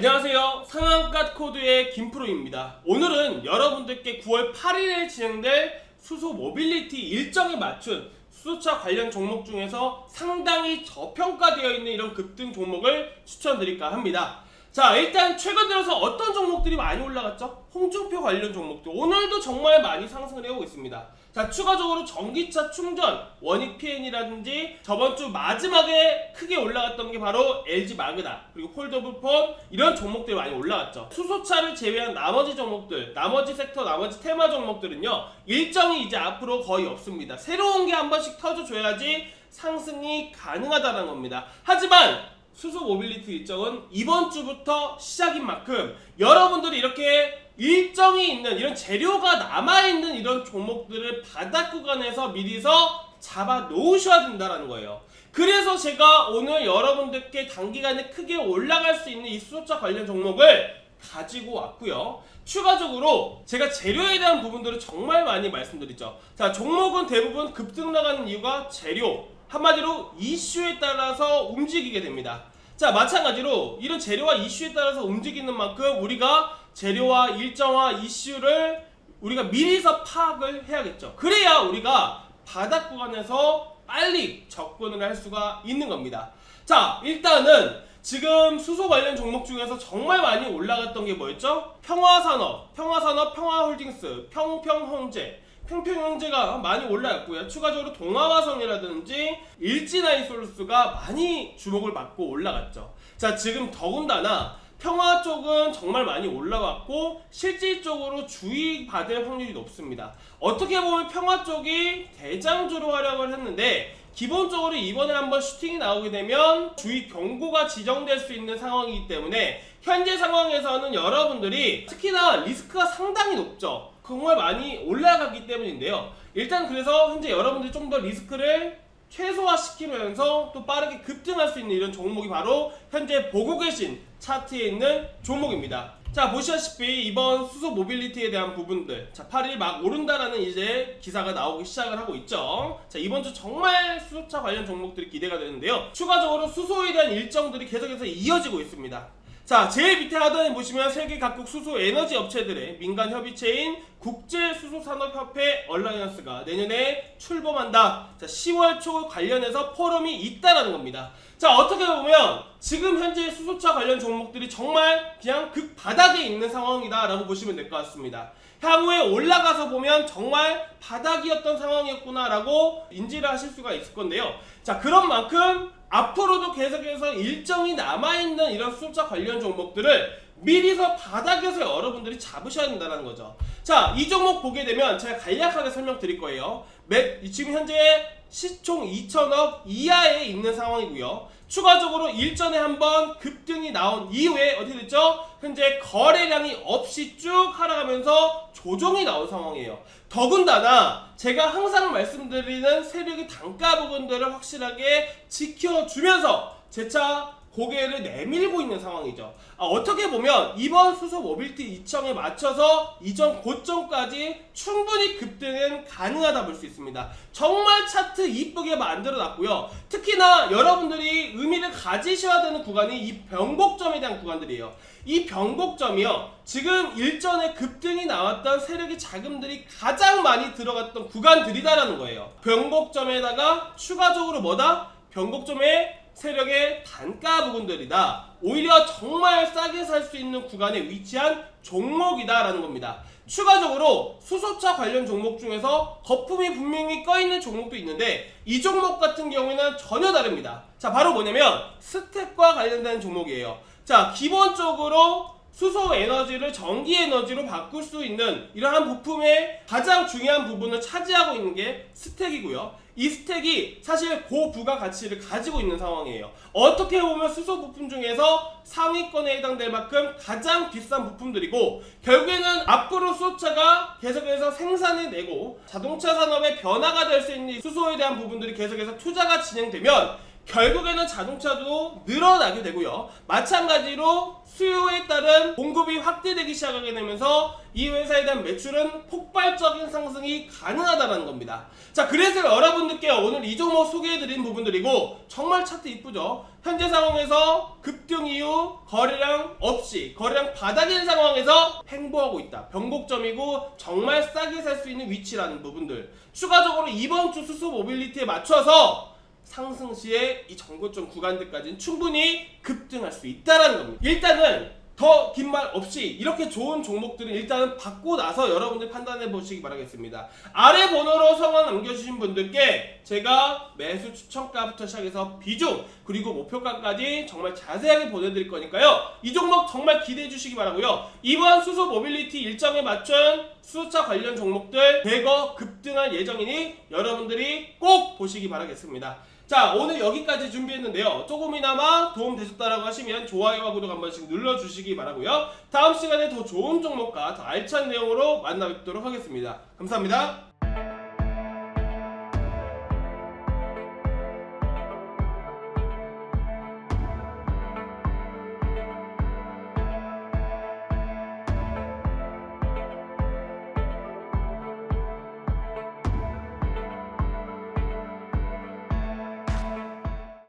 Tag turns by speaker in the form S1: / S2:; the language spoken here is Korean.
S1: 안녕하세요. 상한가 코드의 김프로입니다. 오늘은 여러분들께 9월 8일에 진행될 수소 모빌리티 일정에 맞춘 수소차 관련 종목 중에서 상당히 저평가되어 있는 이런 급등 종목을 추천드릴까 합니다. 자, 일단 최근 들어서 어떤 종목들이 많이 올라갔죠? 홍준표 관련 종목들. 오늘도 정말 많이 상승을 해오고 있습니다. 자, 추가적으로 전기차 충전, 원익 PN이라든지 저번 주 마지막에 크게 올라 게 바로 LG 마그나, 그리고 폴더블 폰, 이런 종목들이 많이 올라갔죠. 수소차를 제외한 나머지 종목들, 나머지 섹터, 나머지 테마 종목들은요, 일정이 이제 앞으로 거의 없습니다. 새로운 게 한 번씩 터져줘야지 상승이 가능하다는 겁니다. 하지만 수소 모빌리티 일정은 이번 주부터 시작인 만큼 여러분들이 이렇게 일정이 있는 이런 재료가 남아있는 이런 종목들을 바닥 구간에서 미리서 잡아 놓으셔야 된다는 거예요. 그래서 제가 오늘 여러분들께 단기간에 크게 올라갈 수 있는 이 수소차 관련 종목을 가지고 왔고요. 추가적으로 제가 재료에 대한 부분들을 정말 많이 말씀드리죠. 자, 종목은 대부분 급등 나가는 이유가 재료, 한마디로 이슈에 따라서 움직이게 됩니다. 자, 마찬가지로 이런 재료와 이슈에 따라서 움직이는 만큼 우리가 재료와 일정화 이슈를 우리가 미리서 파악을 해야겠죠. 그래야 우리가 바닥 구간에서 빨리 접근을 할 수가 있는 겁니다. 자, 일단은 지금 수소 관련 종목 중에서 정말 많이 올라갔던 게 뭐였죠? 평화산업, 평화산업, 평화홀딩스, 평평형제, 평평형제가 많이 올라갔고요. 추가적으로 동아화성이라든지 일진아이솔루스가 많이 주목을 받고 올라갔죠. 자, 지금 더군다나 평화 쪽은 정말 많이 올라왔고 실질적으로 주의 받을 확률이 높습니다. 어떻게 보면 평화 쪽이 대장주로 활약을 했는데 기본적으로 이번에 한번 슈팅이 나오게 되면 주의 경고가 지정될 수 있는 상황이기 때문에 현재 상황에서는 여러분들이 특히나 리스크가 상당히 높죠. 정말 많이 올라가기 때문인데요. 일단 그래서 현재 여러분들이 좀 더 리스크를 최소화시키면서 또 빠르게 급등할 수 있는 이런 종목이 바로 현재 보고 계신 차트에 있는 종목입니다. 자 보시다시피 이번 수소 모빌리티에 대한 부분들. 자 8일 막 오른다라는 이제 기사가 나오기 시작을 하고 있죠. 자 이번 주 정말 수소차 관련 종목들이 기대가 되는데요. 추가적으로 수소에 대한 일정들이 계속해서 이어지고 있습니다 자 제일 밑에 하단에 보시면 세계 각국 수소 에너지 업체들의 민간 협의체인 국제 수소 산업 협회 얼라이언스가 내년에 출범한다 자 10월 초 관련해서 포럼이 있다라는 겁니다 자 어떻게 보면 지금 현재 수소차 관련 종목들이 정말 그냥 극 바닥에 있는 상황이다라고 보시면 될 것 같습니다. 향후에 올라가서 보면 정말 바닥이었던 상황이었구나라고 인지를 하실 수가 있을 건데요. 자 그런 만큼 앞으로도 계속해서 일정이 남아있는 이런 수소차 관련 종목들을 미리서 바닥에서 여러분들이 잡으셔야 된다는 거죠. 자, 이 종목 보게 되면 제가 간략하게 설명드릴 거예요. 매, 지금 현재 시총 2천억 이하에 있는 상황이고요. 추가적으로 일전에 한번 급등이 나온 이후에 어떻게 됐죠? 현재 거래량이 없이 쭉 하락하면서 조정이 나온 상황이에요. 더군다나 제가 항상 말씀드리는 세력의 단가 부분들을 확실하게 지켜주면서 재차 고개를 내밀고 있는 상황이죠. 아, 어떻게 보면 이번 수소 모빌티 이청에 맞춰서 이전 고점까지 충분히 급등은 가능하다 볼 수 있습니다. 정말 차트 이쁘게 만들어 놨고요. 특히나 여러분들이 의미를 가지셔야 되는 구간이 이 병복점에 대한 구간들이에요. 이 병복점이요. 지금 일전에 급등이 나왔던 세력의 자금들이 가장 많이 들어갔던 구간들이다라는 거예요. 병복점에다가 추가적으로 뭐다? 병복점에 세력의 단가 부분들이다. 오히려 정말 싸게 살 수 있는 구간에 위치한 종목이다라는 겁니다. 추가적으로 수소차 관련 종목 중에서 거품이 분명히 꺼있는 종목도 있는데 이 종목 같은 경우에는 전혀 다릅니다. 자, 바로 뭐냐면 스택과 관련된 종목이에요. 자, 기본적으로 수소 에너지를 전기 에너지로 바꿀 수 있는 이러한 부품의 가장 중요한 부분을 차지하고 있는 게 스택이고요. 이 스택이 사실 고부가 가치를 가지고 있는 상황이에요. 어떻게 보면 수소 부품 중에서 상위권에 해당될 만큼 가장 비싼 부품들이고 결국에는 앞으로 수소차가 계속해서 생산해내고 자동차 산업의 변화가 될 수 있는 수소에 대한 부분들이 계속해서 투자가 진행되면 결국에는 자동차도 늘어나게 되고요. 마찬가지로 수요에 따른 공급이 확대되기 시작하게 되면서 이 회사에 대한 매출은 폭발적인 상승이 가능하다는 겁니다. 자, 그래서 여러분들께 오늘 이 종목 소개해드린 부분들이고 정말 차트 이쁘죠? 현재 상황에서 급등 이후 거래량 없이 거래량 바닥인 상황에서 횡보하고 있다. 변곡점이고 정말 싸게 살 수 있는 위치라는 부분들. 추가적으로 이번 주 수소 모빌리티에 맞춰서 상승 시에 이 정고점 구간들까지는 충분히 급등할 수 있다라는 겁니다. 일단은 더 긴 말 없이 이렇게 좋은 종목들은 일단은 받고 나서 여러분들 판단해 보시기 바라겠습니다. 아래 번호로 성원 남겨주신 분들께 제가 매수 추천가부터 시작해서 비중 그리고 목표가까지 정말 자세하게 보내드릴 거니까요. 이 종목 정말 기대해 주시기 바라고요. 이번 수소 모빌리티 일정에 맞춘 수소차 관련 종목들 대거 급등할 예정이니 여러분들이 꼭 보시기 바라겠습니다. 자 오늘 여기까지 준비했는데요. 조금이나마 도움 되셨다라고 하시면 좋아요와 구독 한 번씩 눌러주시기 바라고요. 다음 시간에 더 좋은 종목과 더 알찬 내용으로 만나 뵙도록 하겠습니다. 감사합니다